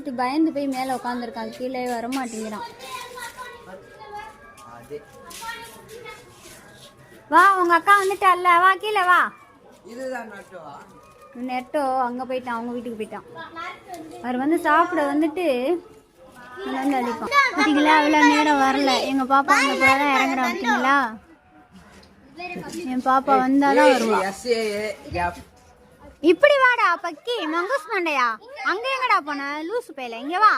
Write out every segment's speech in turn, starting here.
வச்சுட்டு பயந்து போய் மேலே உட்காந்துருக்கான் கீழே வர மாட்டேங்கிறான் வா உங்க அக்கா வந்துட்டால்ல. வா கீழே வா. நெட்டோ. அங்கே போயிட்டான். அவங்க வீட்டுக்கு போயிட்டான். அவர் வந்து சாப்பிட வந்துட்டு வந்து அடிப்பான் பார்த்தீங்களா அவ்வளோ நேரம் வரல. எங்கள் பாப்பா அந்த போல தான் இறங்குறா பார்த்தீங்களா என் பாப்பா வந்தாதான் வருவா. எஸ்ஏ கேப் இப்படி வாடா பக்கி மங்கூஸ் மண்டையா அங்க எங்கடா போன லூசு பேல இங்க வா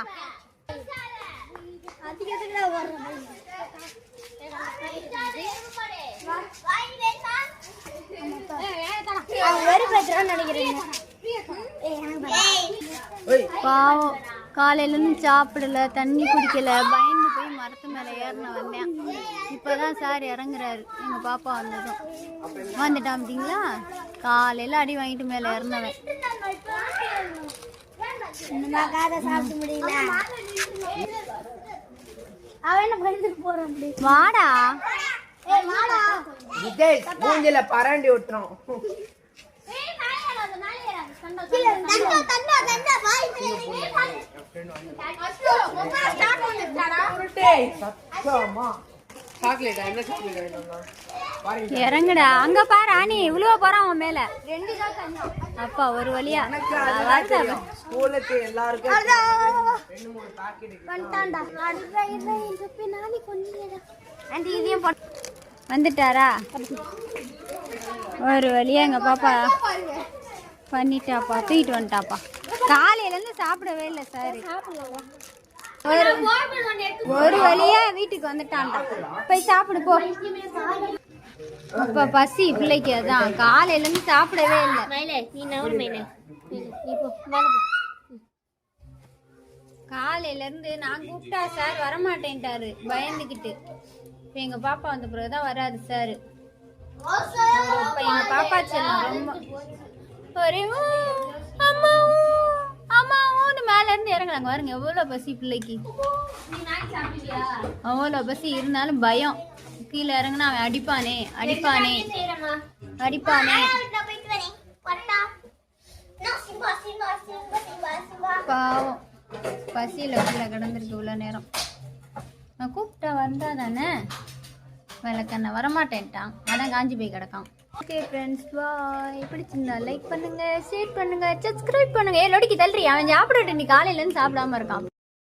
பாவம் காலையில இருந்து சாப்பிடல தண்ணி குடிக்கல பயம் ஏறின வந்தேன். இப்பதான் சார் இறங்குறாரு. எங்க பாப்பா வந்ததும். வந்துட்டான் பார்த்தீங்களா காலையில அடி வாங்கிட்டு மேல இறந்தவன். வாடா. மூஞ்சில பரண்டி விட்டுரும் சத்தமா இறங்குடா. அங்க பாரு அணி இவ்வளோ போறான் அவன் மேல. அப்பா ஒரு வழியா. வந்துட்டாரா? ஒரு வழியா எங்க பாப்பா பண்ணிட்டாப்பா. தூக்கிட்டு வந்துட்டாப்பா. காலையில இருந்து சாப்பிடவே இல்லை சார். ஒரு ஒரு வழியா வீட்டுக்கு வந்துட்டான்டா. போய் சாப்பிடு போ. இப்ப பசி பிள்ளைக்கு அதான். காலையில இருந்து சாப்பிடவே இல்லை. காலையில இருந்து நான் கூப்பிட்டா சார் வரமாட்டேன்ட்டாரு. பயந்துக்கிட்டு இப்ப எங்க பாப்பா வந்த பிறகுதான் வராது சார். இப்ப எங்க பாப்பா செல்லம் ரொம்ப ஒரே இறங்குறாங்க பாருங்க எவ்வளவு பசி பிள்ளைக்கு. அவ்வளோ பசி இருந்தாலும் பயம். கீழே இறங்குனா அவன் அடிப்பானே அடிப்பானே. அடிப்பானே. பாவம். பசியில் உள்ள கிடந்திருக்கு இவ்வளோ நேரம். நான் கூப்பிட்டா வந்தா தானே? விளக்கண்ண வரமாட்டேன்ட்டான். அதான் காஞ்சி போய் கிடக்கான். ஓகே ஃப்ரெண்ட்ஸ் பாய் பிடிச்சிருந்தா லைக் பண்ணுங்க ஷேர் பண்ணுங்க சப்ஸ்கிரைப் பண்ணுங்க. ஏ நொடிக்கு தள்ளுறி அவன் சாப்பிடட்டு நீ காலையிலேருந்து சாப்பிடாம இருக்கான்.